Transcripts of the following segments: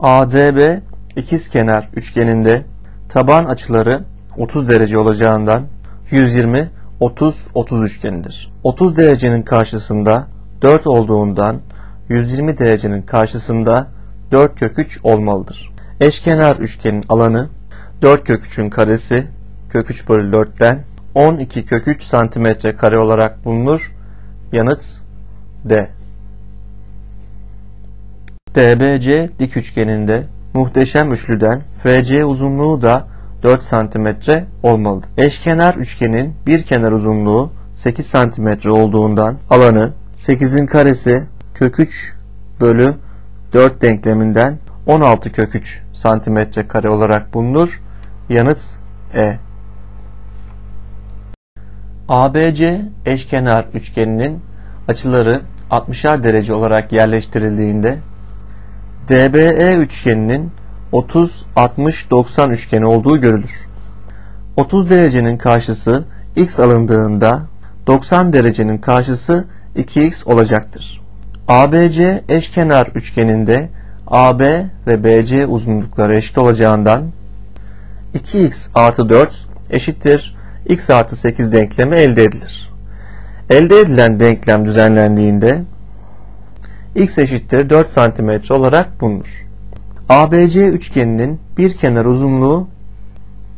ADB ikizkenar üçgeninde taban açıları 30 derece olacağından 120 30 30 üçgenidir. 30 derecenin karşısında 4 olduğundan 120 derecenin karşısında 4 kök 3 olmalıdır. Eşkenar üçgenin alanı 4 kök 3'ün karesi kök 3 bölü 4'ten 12 kök 3 santimetre kare olarak bulunur. Yanıt D. DBC dik üçgeninde muhteşem üçlüden FC uzunluğu da 4 cm olmalıdır. Eşkenar üçgenin bir kenar uzunluğu 8 cm olduğundan alanı 8'in karesi kök 3 bölü 4 denkleminden 16 kök 3 santimetre kare olarak bulunur. Yanıt E. ABC eşkenar üçgeninin açıları 60'ar derece olarak yerleştirildiğinde DBE üçgeninin 30 60 90 üçgeni olduğu görülür. 30 derecenin karşısı x alındığında 90 derecenin karşısı 2x olacaktır. ABC eşkenar üçgeninde AB ve BC uzunlukları eşit olacağından 2x artı 4 eşittir x artı 8 denklemi elde edilir. Elde edilen denklem düzenlendiğinde x eşittir 4 cm olarak bulunur. ABC üçgeninin bir kenar uzunluğu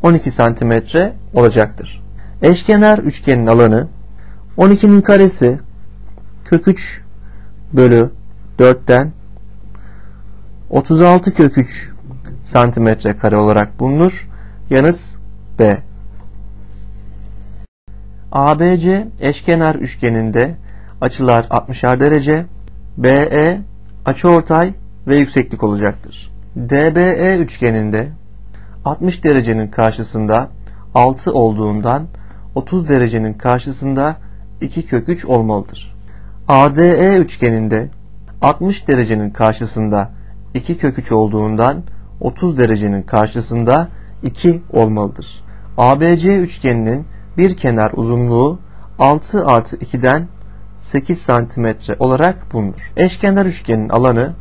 12 cm olacaktır. Eşkenar üçgenin alanı 12'nin karesi kök 3 bölü 4'ten 36 kök 3 santimetre kare olarak bulunur. Yanıt B. ABC eşkenar üçgeninde açılar 60'ar derece, BE açıortay ve yükseklik olacaktır. DBE üçgeninde 60 derecenin karşısında 6 olduğundan 30 derecenin karşısında 2 kök 3 olmalıdır. ADE üçgeninde 60 derecenin karşısında 2 kök 3 olduğundan 30 derecenin karşısında 2 olmalıdır. ABC üçgeninin bir kenar uzunluğu 6 artı 2'den 8 santimetre olarak bulunur. Eşkenar üçgenin alanı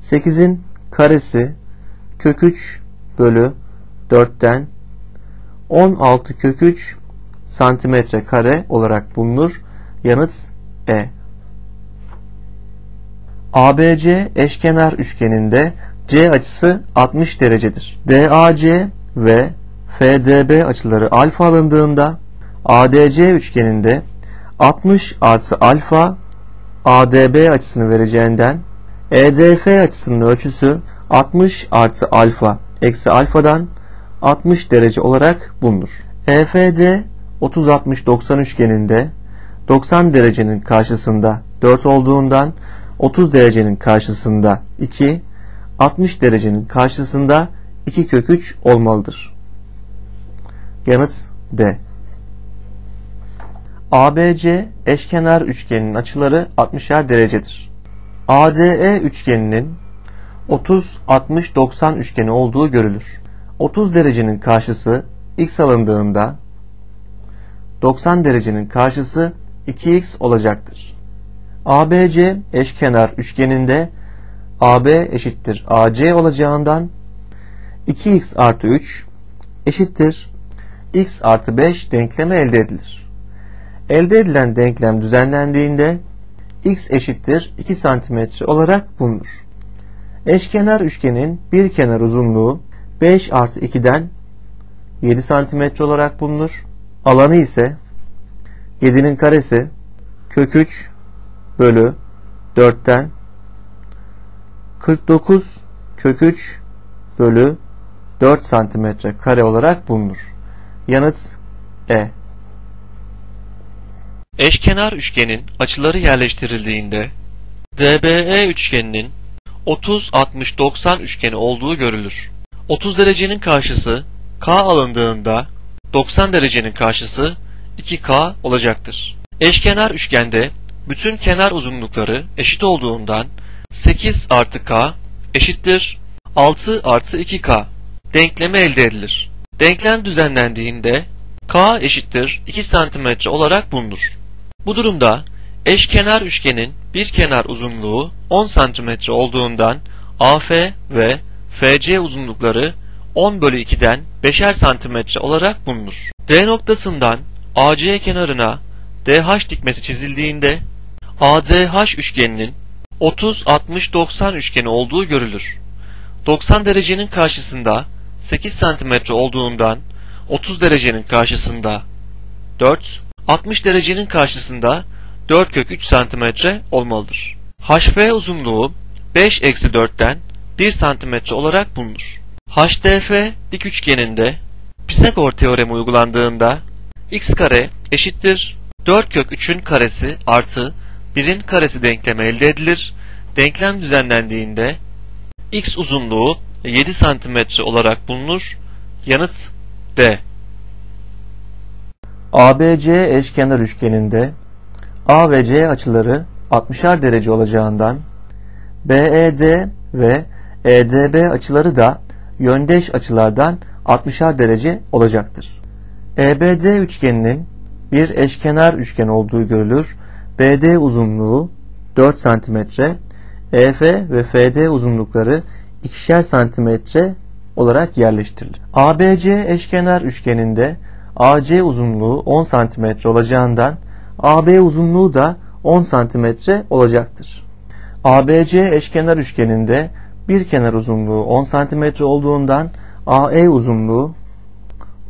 8'in karesi kök 3 bölü 4'ten 16 kök 3 santimetre kare olarak bulunur. Yanıt E. ABC eşkenar üçgeninde C açısı 60 derecedir. DAC ve FDB açıları alfa alındığında ADC üçgeninde 60 artı alfa ADB açısını vereceğinden EDF açısının ölçüsü 60 artı alfa eksi alfadan 60 derece olarak bulunur. EFD 30-60-90 üçgeninde 90 derecenin karşısında 4 olduğundan 30 derecenin karşısında 2, 60 derecenin karşısında 2 kök 3 olmalıdır. Yanıt D. ABC eşkenar üçgenin açıları 60'er derecedir. ADE üçgeninin 30 60 90 üçgeni olduğu görülür. 30 derecenin karşısı x alındığında 90 derecenin karşısı 2x olacaktır. ABC eşkenar üçgeninde AB eşittir AC olacağından 2x artı 3 eşittir x artı 5 denklemi elde edilir. Elde edilen denklem düzenlendiğinde x eşittir 2 cm olarak bulunur. Eşkenar üçgenin bir kenar uzunluğu 5 artı 2'den 7 cm olarak bulunur. Alanı ise 7'nin karesi kök 3 bölü 4'ten 49 kök 3 bölü 4 santimetre kare olarak bulunur. Yanıt E. Eşkenar üçgenin açıları yerleştirildiğinde DBE üçgeninin 30 60 90 üçgeni olduğu görülür. 30 derecenin karşısı K alındığında 90 derecenin karşısı 2K olacaktır. Eşkenar üçgende bütün kenar uzunlukları eşit olduğundan 8 artı K eşittir 6 artı 2K denklemi elde edilir. Denklem düzenlendiğinde K eşittir 2 cm olarak bulunur. Bu durumda eşkenar üçgenin bir kenar uzunluğu 10 cm olduğundan AF ve FC uzunlukları 10 bölü 2'den 5'er santimetre olarak bulunur. D noktasından AC kenarına DH dikmesi çizildiğinde ADH üçgeninin 30-60-90 üçgeni olduğu görülür. 90 derecenin karşısında 8 santimetre olduğundan 30 derecenin karşısında 4, 60 derecenin karşısında 4 kök 3 santimetre olmalıdır. HF uzunluğu 5 eksi 4'ten 1 santimetre olarak bulunur. HDF dik üçgeninde Pisagor teoremi uygulandığında x kare eşittir 4 kök 3'ün karesi artı 1'in karesi denklemi elde edilir. Denklem düzenlendiğinde x uzunluğu 7 santimetre olarak bulunur. Yanıt D. ABC eşkenar üçgeninde A ve C açıları 60'ar derece olacağından BED ve EDB açıları da yöndeş açılardan 60'ar derece olacaktır. EBD üçgeninin bir eşkenar üçgen olduğu görülür. BD uzunluğu 4 cm, EF ve FD uzunlukları 2'şer cm olarak yerleştirilir. ABC eşkenar üçgeninde AC uzunluğu 10 cm olacağından AB uzunluğu da 10 cm olacaktır. ABC eşkenar üçgeninde bir kenar uzunluğu 10 cm olduğundan AE uzunluğu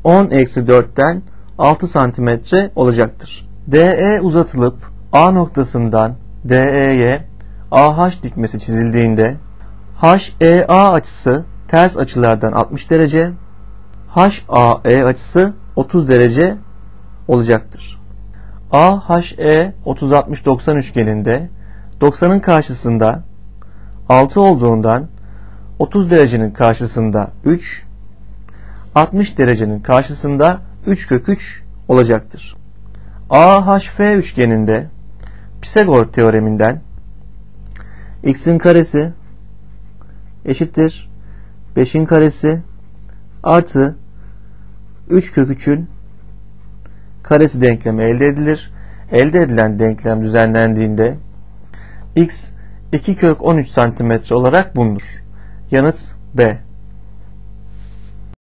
10 eksi 4'ten 6 cm olacaktır. DE uzatılıp A noktasından DE'ye AH dikmesi çizildiğinde HEA açısı ters açılardan 60 derece, HAE açısı 30 derece olacaktır. AHE 30-60-90 üçgeninde 90'ın karşısında 6 olduğundan 30 derecenin karşısında 3, 60 derecenin karşısında 3 kök 3 olacaktır. AHF üçgeninde Pisagor teoreminden x'in karesi eşittir 5'in karesi artı 3 kök 3'ün karesi denklemi elde edilir. Elde edilen denklem düzenlendiğinde x 2 kök 13 santimetre olarak bulunur. Yanıt B.